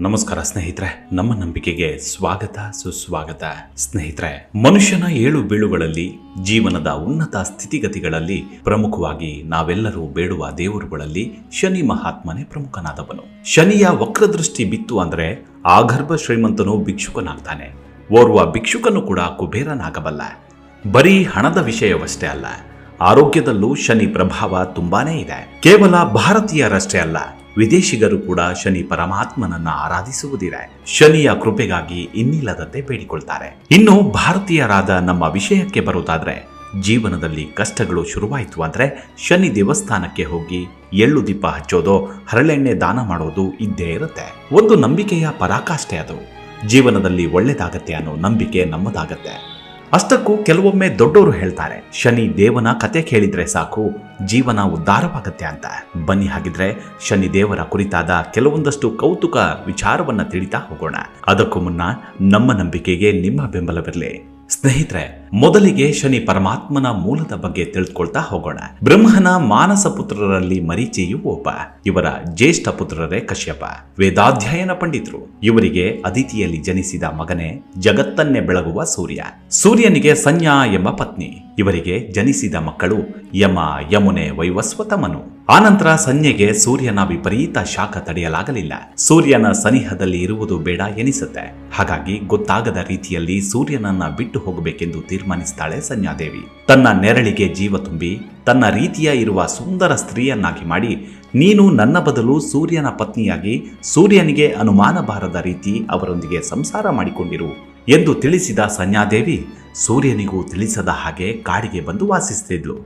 ನಮಸ್ಕಾರ ಸ್ನೇಹಿತರೆ, ನಮ್ಮ ನಂಬಿಕೆಗೆ ಸ್ವಾಗತ, ಸುಸ್ವಾಗತ. ಸ್ನೇಹಿತರೆ, ಮನುಷ್ಯನ ಏಳು ಬೀಳುಗಳಲ್ಲಿ, ಜೀವನದ ಉನ್ನತ ಸ್ಥಿತಿಗತಿಗಳಲ್ಲಿ ಪ್ರಮುಖವಾಗಿ ನಾವೆಲ್ಲರೂ ಬೇಡುವ ದೇವರುಗಳಲ್ಲಿ ಶನಿ ಮಹಾತ್ಮನೇ ಪ್ರಮುಖನಾದವನು. ಶನಿಯ ವಕ್ರದೃಷ್ಟಿ ಬಿತ್ತು ಅಂದ್ರೆ ಆಗರ್ಭ ಶ್ರೀಮಂತನು ಭಿಕ್ಷುಕನಾಗ್ತಾನೆ. ಓರ್ವ ಭಿಕ್ಷುಕನು ಕೂಡ ಕುಬೇರನಾಗಬಲ್ಲ. ಬರೀ ಹಣದ ವಿಷಯವಷ್ಟೇ ಅಲ್ಲ, ಆರೋಗ್ಯದಲ್ಲೂ ಶನಿ ಪ್ರಭಾವ ತುಂಬಾನೇ ಇದೆ. ಕೇವಲ ಭಾರತೀಯರಷ್ಟೇ ಅಲ್ಲ ವಿದೇಶಿಗರು ಕೂಡ ಶನಿ ಪರಮಾತ್ಮನನ್ನ ಆರಾಧಿಸುವುದಿದೆ ಶನಿಯ ಕೃಪೆಗಾಗಿ ಇನ್ನಿಲ್ಲದಂತೆ ಬೇಡಿಕೊಳ್ತಾರೆ. ಇನ್ನು ಭಾರತೀಯರಾದ ನಮ್ಮ ವಿಷಯಕ್ಕೆ ಬರುವುದಾದ್ರೆ, ಜೀವನದಲ್ಲಿ ಕಷ್ಟಗಳು ಶುರುವಾಯಿತು ಅಂದ್ರೆ ಶನಿ ದೇವಸ್ಥಾನಕ್ಕೆ ಹೋಗಿ ಎಳ್ಳು ದೀಪ ಹಚ್ಚೋದು, ಹರಳೆಣ್ಣೆ ದಾನ ಮಾಡೋದು ಇದ್ದೇ ಇರುತ್ತೆ. ಒಂದು ನಂಬಿಕೆಯ ಪರಾಕಾಷ್ಠೆ ಅದು. ಜೀವನದಲ್ಲಿ ಒಳ್ಳೆದಾಗತ್ತೆ ಅನ್ನೋ ನಂಬಿಕೆ ನಮ್ಮದಾಗತ್ತೆ. ಅಷ್ಟಕ್ಕೂ ಕೆಲವೊಮ್ಮೆ ದೊಡ್ಡವರು ಹೇಳ್ತಾರೆ, ಶನಿ ದೇವನ ಕತೆ ಕೇಳಿದ್ರೆ ಸಾಕು, ಜೀವನ ಉದ್ಧಾರವಾಗತ್ತೆ ಅಂತ. ಬನ್ನಿ ಹಾಗಿದ್ರೆ ಶನಿ ದೇವರ ಕುರಿತಾದ ಕೆಲವೊಂದಷ್ಟು ಕೌತುಕ ವಿಚಾರವನ್ನ ತಿಳಿತಾ ಹೋಗೋಣ. ಅದಕ್ಕೂ ಮುನ್ನ ನಮ್ಮ ನಂಬಿಕೆಗೆ ನಿಮ್ಮ ಬೆಂಬಲವಿರಲಿ. ಸ್ನೇಹಿತರೆ ಮೊದಲಿಗೆ ಶನಿ ಪರಮಾತ್ಮನ ಮೂಲದ ಬಗ್ಗೆ ತಿಳಿದುಕೊಳ್ತಾ ಹೋಗೋಣ. ಬ್ರಹ್ಮನ ಮಾನಸ ಪುತ್ರರಲ್ಲಿ ಮರೀಚಿಯು ಒಬ್ಬ, ಇವರ ಜ್ಯೇಷ್ಠ ಪುತ್ರರೇ ಕಶ್ಯಪ. ವೇದಾಧ್ಯಯನ ಪಂಡಿತರು, ಇವರಿಗೆ ಅದಿತಿಯಲ್ಲಿ ಜನಿಸಿದ ಮಗನೇ ಜಗತ್ತನ್ನೇ ಬೆಳಗುವ ಸೂರ್ಯ. ಸೂರ್ಯನಿಗೆ ಸಂಜ್ಞಾ ಎಂಬ ಪತ್ನಿ, ಇವರಿಗೆ ಜನಿಸಿದ ಮಕ್ಕಳು ಯಮ, ಯಮುನೆ ವೈವಸ್ವತಮನು. ಆನಂತರ ಸಂಜ್ಞೆಗೆ ಸೂರ್ಯನ ವಿಪರೀತ ಶಾಖ ತಡೆಯಲಾಗಲಿಲ್ಲ. ಸೂರ್ಯನ ಸನಿಹದಲ್ಲಿ ಇರುವುದು ಬೇಡ ಎನಿಸುತ್ತೆ. ಹಾಗಾಗಿ ಗೊತ್ತಾಗದ ರೀತಿಯಲ್ಲಿ ಸೂರ್ಯನನ್ನ ಬಿಟ್ಟು ಹೋಗಬೇಕೆಂದು ತೀರ್ಮಾನಿಸ್ತಾಳೆ ಸಂಜ್ಞಾದೇವಿ ತನ್ನ ನೆರಳಿಗೆ ಜೀವ ತುಂಬಿ, ತನ್ನ ರೀತಿಯ ಇರುವ ಸುಂದರ ಸ್ತ್ರೀಯನ್ನಾಗಿ ಮಾಡಿ, ನೀನು ನನ್ನ ಬದಲು ಸೂರ್ಯನ ಪತ್ನಿಯಾಗಿ, ಸೂರ್ಯನಿಗೆ ಅನುಮಾನ ಬಾರದ ರೀತಿ ಅವರೊಂದಿಗೆ ಸಂಸಾರ ಮಾಡಿಕೊಂಡಿರು ಎಂದು ತಿಳಿಸಿದ ಸಂಜ್ಞಾದೇವಿ ಸೂರ್ಯನಿಗೂ ತಿಳಿಸದ ಹಾಗೆ ಕಾಡಿಗೆ ಬಂದು ವಾಸಿಸುತ್ತಿದ್ಲು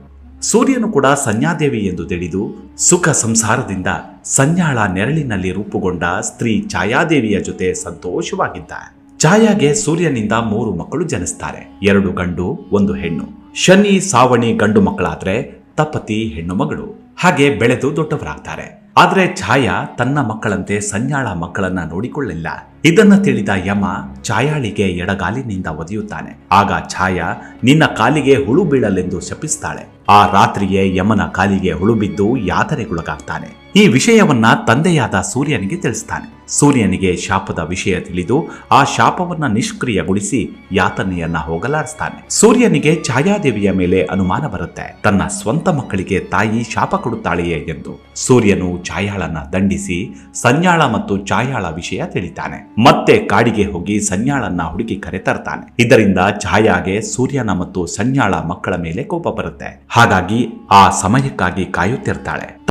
ಸೂರ್ಯನು ಕೂಡ ಸಂಜ್ಞಾದೇವಿ ಎಂದು ತಿಳಿದು ಸುಖ ಸಂಸಾರದಿಂದ ಸಂಜ್ಞಾಳ ನೆರಳಿನಲ್ಲಿ ರೂಪುಗೊಂಡ ಸ್ತ್ರೀ ಛಾಯಾದೇವಿಯ ಜೊತೆ ಸಂತೋಷವಾಗಿದ್ದ ಛಾಯಾಗೆ ಸೂರ್ಯನಿಂದ ಮೂರು ಮಕ್ಕಳು ಜನಿಸ್ತಾರೆ. ಎರಡು ಗಂಡು, ಒಂದು ಹೆಣ್ಣು. ಶನಿ, ಸಾವಣಿ ಗಂಡು ಮಕ್ಕಳಾದ್ರೆ ತಪತಿ ಹೆಣ್ಣು ಮಗಳು. ಹಾಗೆ ಬೆಳೆದು ದೊಡ್ಡವರಾಗ್ತಾರೆ. ಆದ್ರೆ ಛಾಯಾ ತನ್ನ ಮಕ್ಕಳಂತೆ ಸನ್ಯಾಳ ಮಕ್ಕಳನ್ನ ನೋಡಿಕೊಳ್ಳಿಲ್ಲ. ಇದನ್ನ ತಿಳಿದ ಯಮ ಛಾಯಾಳಿಗೆ ಎಡಗಾಲಿನಿಂದ ಒದೆಯುತ್ತಾನೆ. ಆಗ ಛಾಯಾ, ನಿನ್ನ ಕಾಲಿಗೆ ಹುಳು ಬೀಳಲೆಂದು ಶಪಿಸ್ತಾಳೆ. ಆ ರಾತ್ರಿಯೇ ಯಮನ ಕಾಲಿಗೆ ಹುಳು ಬಿದ್ದು ಯಾತನೆಗೊಳಗಾಗ್ತಾನೆ. ಈ ವಿಷಯವನ್ನ ತಂದೆಯಾದ ಸೂರ್ಯನಿಗೆ ತಿಳಿಸ್ತಾನೆ. ಸೂರ್ಯನಿಗೆ ಶಾಪದ ವಿಷಯ ತಿಳಿದು ಆ ಶಾಪವನ್ನ ನಿಷ್ಕ್ರಿಯಗೊಳಿಸಿ ಯಾತನೆಯನ್ನ ಹೋಗಲಾಡಿಸ್ತಾನೆ. ಸೂರ್ಯನಿಗೆ ಛಾಯಾದೇವಿಯ ಮೇಲೆ ಅನುಮಾನ ಬರುತ್ತೆ. ತನ್ನ ಸ್ವಂತ ಮಕ್ಕಳಿಗೆ ತಾಯಿ ಶಾಪ ಕೊಡುತ್ತಾಳೆಯೇ ಎಂದು. ಸೂರ್ಯನು ಛಾಯಾಳನ್ನ ದಂಡಿಸಿ ಸಂಜಾಳ ಮತ್ತು ಛಾಯಾಳ ವಿಷಯ ತಿಳಿತಾನೆ. ಮತ್ತೆ ಕಾಡಿಗೆ ಹೋಗಿ ಸಂಜಾಳನ್ನ ಹುಡುಕಿ ಕರೆತರ್ತಾನೆ ಇದರಿಂದ ಛಾಯಾಗೆ ಸೂರ್ಯನ ಮತ್ತು ಸಂಜಾಳ ಮಕ್ಕಳ ಮೇಲೆ ಕೋಪ ಬರುತ್ತೆ. ಹಾಗಾಗಿ ಆ ಸಮಯಕ್ಕಾಗಿ ಕಾಯುತ್ತಿರ್ತಾಳೆ.